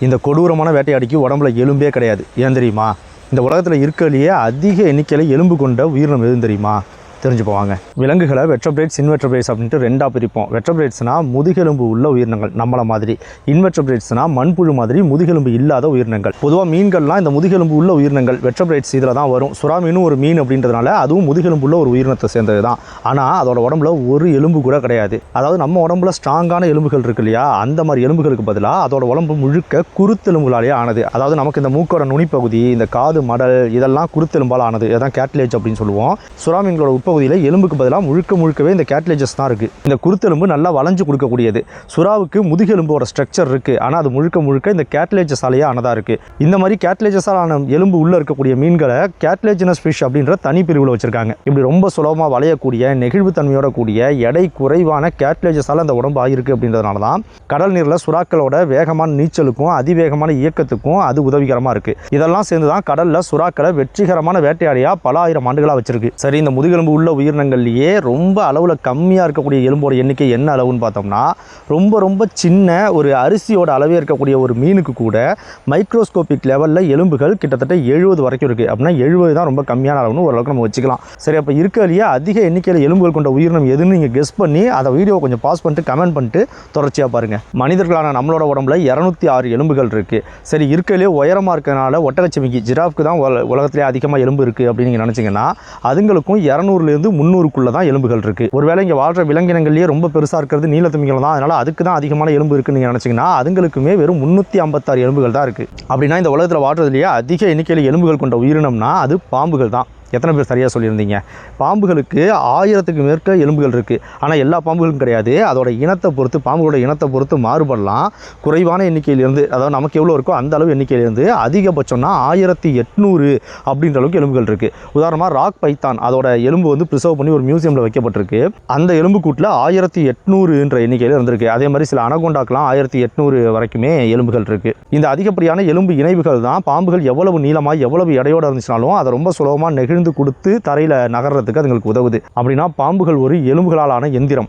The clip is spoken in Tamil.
இந்த கொடூரமான வேட்டையாடிக்கு உடம்புல எலும்பே கிடையாது. ஏன் தெரியுமா? இந்த உலகத்தில் இருக்கலையே அதிக எண்ணிக்கையில் எலும்பு கொண்ட உயிரினம் எதுவும் தெரியுமா? தெரிஞ்சு போவாங்க விலங்குகளை வெட்ரோபிரேட்ஸ் இன்வெட்ரோபிரேட்ஸ் அப்படின்ட்டு ரெண்டாக பிரிப்போம். வெட்ரோபிரேட்ஸ்னா முதுகெலும்பு உள்ள உயிரினங்கள் நம்மளை மாதிரி. இன்வெட்ரோபிரேட்ஸ்னா மண்புழு மாதிரி முதுகெலும்பு இல்லாத உயிரினங்கள். பொதுவாக மீன்கள்லாம் இந்த முதுகெலும்பு உள்ள உயிரினங்கள் வெட்ரோபிரேட்ஸ் இதில் தான் வரும். சுறா மீனும் ஒரு மீன் அப்படின்றதுனால அதுவும் முதுகெலும்பு உள்ள ஒரு உயிரினத்தை சேர்ந்தது தான் ஆனால் அதோட உடம்புல ஒரு எலும்பு கூட கிடையாது. அதாவது நம்ம உடம்புல ஸ்ட்ராங்கான எலும்புகள் இருக்கு இல்லையா? அந்த மாதிரி எலும்புகளுக்கு பதிலாக அதோட உடம்பு முழுக்க குருத்தெலும்புகளாலேயே ஆனது. அதாவது நமக்கு இந்த மூக்கோட நுனிப்பகுதி இந்த காது மடல் இதெல்லாம் குருத்தெலும்பால் ஆனது. இதான் கேட்லேஜ் அப்படின்னு சொல்லுவோம். சுறா மீன்களோட பகுதியில் எலும்புக்கு பதிலாக முழுக்க முழுக்கவே இந்த கேட்லேஜஸ் தான் இருக்குது இந்த குருத்தெலும்பு நல்லா வளைஞ்சு கொடுக்கக்கூடியது. சுறாவுக்கு முதுகெலும்போட ஸ்ட்ரக்சர் இருக்குது ஆனால் அது முழுக்க முழுக்க இந்த கேட்லேஜஸாலேயே ஆனதாக இருக்குது இந்த மாதிரி கேட்லேஜஸால் ஆன எலும்பு உள்ளே இருக்கக்கூடிய மீன்களை கேட்லேஜினஸ் ஃபிஷ் அப்படின்ற தனி பிரிவில் வச்சுருக்காங்க. இப்படி ரொம்ப சுலபமாக வளையக்கூடிய நெகிழ்வுத்தன்மையோட கூடிய எடை குறைவான கேட்லேஜஸால் அந்த உடம்பு ஆகிருக்கு அப்படின்றதுனால தான் கடல் நீரில் சுறாக்களோட வேகமான நீச்சலுக்கும் அதிவேகமான இயக்கத்துக்கும் அது உதவிகரமாக இருக்குது இதெல்லாம் சேர்ந்து தான் கடலில் சுறாக்களை வெற்றிகரமான வேட்டையாடியாக பல ஆயிரம் ஆண்டுகளாக வச்சிருக்கு. சரி இந்த முதுகெலும்பு உள்ள உயிரினங்கள்லேயே ரொம்ப அளவில் கம்மியாக இருக்கக்கூடிய எலும்போட எண்ணிக்கை என்ன அளவுன்னு பார்த்தோம்னா ரொம்ப ரொம்ப சின்ன ஒரு அரிசியோட அளவே இருக்கக்கூடிய ஒரு மீனுக்கு கூட மைக்ரோஸ்கோபிக் லெவலில் எலும்புகள் கிட்டத்தட்ட எழுபது வரைக்கும் இருக்குது அப்படின்னா எழுபது தான் ரொம்ப கம்மியான அளவுன்னு ஓரளவுக்கு நம்ம வச்சுக்கலாம். சரி அப்போ இருக்கிறதுலையே அதிக எண்ணிக்கையில் எலும்புகள் கொண்ட உயிரினம் எதுன்னு நீங்கள் கெஸ் பண்ணி அதை வீடியோ கொஞ்சம் பாஸ் பண்ணிட்டு கமெண்ட் பண்ணிட்டு தொடர்ச்சியாக பாருங்கள் மனிதர்களான நம்மளோட உடம்புல இரநூத்தி ஆறு எலும்புகள் இருக்குது சரி இருக்கிறதுலே உயரமாக இருக்கிறனால ஒட்டகச்சிமிக்கி ஜிராஃப்க்கு தான் உலகத்திலே அதிகமாக எலும்பு இருக்குது அப்படின்னு நீங்கள் நினச்சிங்கன்னா அதுங்களுக்கும் இரநூறுலேருந்து முந்நூறுக்குள்ளே தான் எலும்புகள் இருக்குது ஒருவேளை இங்கே வாழ்கிற விலங்கினங்கள்லேயே ரொம்ப பெருசாக இருக்கிறது நீலத்துமிகள் தான். அதனால் அதுக்கு தான் அதிகமான எலும்பு இருக்குன்னு நீங்கள் நினச்சிங்கன்னா அதுங்களுக்குமே வெறும் முந்நூற்றி ஐம்பத்தாறு எலும்புகள் தான் இருக்குது அப்படின்னா இந்த உலகத்தில் வாழ்றதுலேயே அதிக எண்ணிக்கையில் எலும்புகள் கொண்ட உயிரினம்னா அது பாம்புகள் தான். எத்தனை பேர் சரியாக சொல்லியிருந்தீங்க? பாம்புகளுக்கு ஆயிரத்துக்கு மேற்க எலும்புகள் இருக்குது ஆனால் எல்லா பாம்புகளும் கிடையாது. அதோட இனத்தை பொறுத்து பாம்புகளோட இனத்தை பொறுத்து மாறுபடலாம். குறைவான எண்ணிக்கையிலிருந்து அதாவது நமக்கு எவ்வளோ இருக்கோ அந்த அளவு எண்ணிக்கையிலிருந்து அதிகபட்சம்னா ஆயிரத்தி எட்நூறு அப்படின்ற அளவுக்கு எலும்புகள் இருக்குது உதாரணமாக ராக் பைத்தான் அதோட எலும்பு வந்து ப்ரிசர்வ் பண்ணி ஒரு மியூசியமில் வைக்கப்பட்டிருக்கு. அந்த எலும்பு கூட்டில் ஆயிரத்தி எட்நூறுன்ற எண்ணிக்கையில் இருந்திருக்கு. அதே மாதிரி சில அனகொண்டாக்கெலாம் ஆயிரத்தி எட்நூறு வரைக்குமே எலும்புகள் இருக்குது இந்த அதிகப்படியான எலும்பு இணைவுகள் தான் பாம்புகள் எவ்வளவு நீளமாக எவ்வளவு எடையோடு இருந்துச்சுனாலும் அதை ரொம்ப சுலபமாக நெகிழ்ந்து கொடுத்து தரையில் நகர்றதுக்கு அதுங்களுக்கு உதவுது. அப்படின்னா பாம்புகள் ஒரு எலும்புகளாலான எந்திரம்.